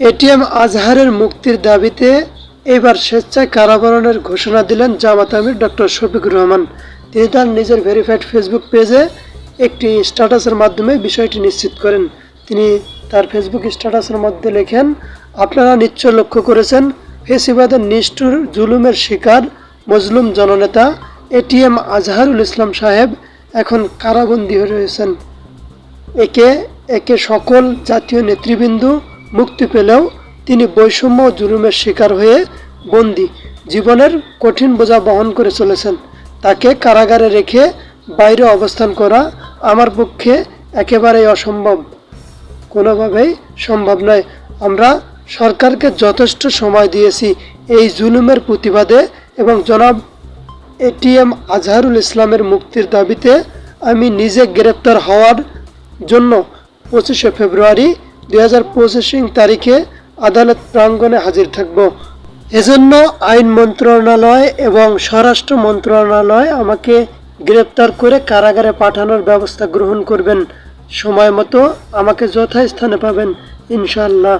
ATM আজহারের মুক্তির দাবিতে এবার স্বেচ্ছায় কারাবরণের ঘোষণা দিলেন জামাত আমির ডক্টর শফিকুর রহমান। তিনি তার নিজের ভেরিফাইড ফেসবুক পেজে একটি স্ট্যাটাসের মাধ্যমে বিষয়টি নিশ্চিত করেন। তিনি তার ফেসবুক স্ট্যাটাসের মধ্যে লেখেন, আপনারা নিশ্চয় লক্ষ্য করেছেন, ফেসিবাদের নিষ্ঠুর জুলুমের শিকার মজলুম জননেতা এটিএম আজহারুল ইসলাম সাহেব এখন কারাবন্দী হয়ে রয়েছেন। একে একে সকল জাতীয় নেতৃবৃন্দ মুক্তি পেলেও তিনি বৈষম্য ও জুলুমের শিকার হয়ে বন্দী জীবনের কঠিন বোঝা বহন করে চলেছেন। তাকে কারাগারে রেখে বাইরে অবস্থান করা আমার পক্ষে একেবারেই অসম্ভব। কোনোভাবেই সম্ভব নয়। আমরা সরকারকে যথেষ্ট সময় দিয়েছি এই জুলুমের প্রতিবাদে এবং জনাব এটিএম আজহারুল ইসলামের মুক্তির দাবিতে আমি নিজে গ্রেপ্তার হওয়ার জন্য পঁচিশে ফেব্রুয়ারি দুই হাজার পঁচিশ তারিখে আদালত প্রাঙ্গণে হাজির থাকব। এজন্য আইন মন্ত্রণালয় এবং স্বরাষ্ট্র মন্ত্রণালয় আমাকে গ্রেপ্তার করে কারাগারে পাঠানোর ব্যবস্থা গ্রহণ করবেন। সময় মতো আমাকে যথাস্থানে পাবেন, ইনশাআল্লাহ।